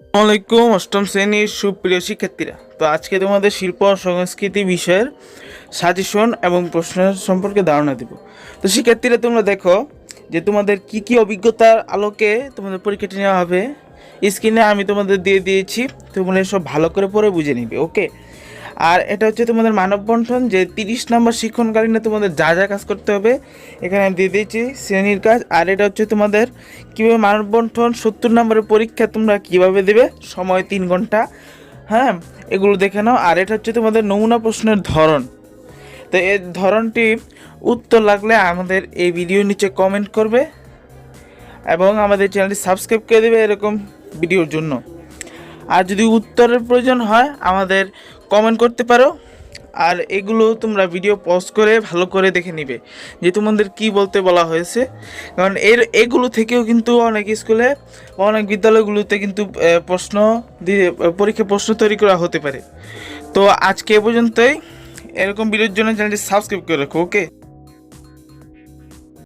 আসসালামাইকুম অষ্টম শ্রেণির সুপ্রিয় শিক্ষার্থীরা। তো আজকে তোমাদের শিল্প ও সংস্কৃতি বিষয়ের সাজেশন এবং প্রশ্ন সম্পর্কে ধারণা দেব। তো শিক্ষার্থীরা, তোমরা দেখো যে তোমাদের কি কি অভিজ্ঞতার আলোকে তোমাদের পরীক্ষাটি নেওয়া হবে। স্ক্রিনে আমি তোমাদের দিয়ে দিয়েছি, তোমরা এসব ভালো করে পরে বুঝে নিবে, ওকে? আর এটা হচ্ছে তোমাদের মানব বন্টন, যে তিরিশ নম্বর শিক্ষণকালীনে তোমাদের যা যা কাজ করতে হবে, এখানে আমি দিয়ে দিয়েছি শ্রেণির কাজ। আর এটা হচ্ছে তোমাদের কীভাবে মানব বন্টন, সত্তর নম্বরের পরীক্ষা তোমরা কীভাবে দেবে, সময় তিন ঘণ্টা। হ্যাঁ এগুলো দেখে নাও। আর এটা হচ্ছে তোমাদের নমুনা প্রশ্নের ধরন। তো এর ধরনটি উত্তর লাগলে আমাদের এই ভিডিও নিচে কমেন্ট করবে এবং আমাদের চ্যানেলটি সাবস্ক্রাইব করে দেবে এরকম ভিডিওর জন্য। আর যদি উত্তরের প্রয়োজন হয়, আমাদের কমেন্ট করতে পারো। আর এগুলো তোমরা ভিডিও পজ করে ভালো করে দেখে নিবে যে তোমাদের কি বলতে বলা হয়েছে। কারণ এর, এগুলো থেকেও কিন্তু অনেক স্কুলে অনেক বিদ্যালয়গুলোতে কিন্তু প্রশ্ন দিয়ে পরীক্ষা প্রশ্ন তৈরি করা হতে পারে। তো আজকে এ পর্যন্তই। এরকম ভিডিওর জন্য চ্যানেলটি সাবস্ক্রাইব করে রাখো ওকে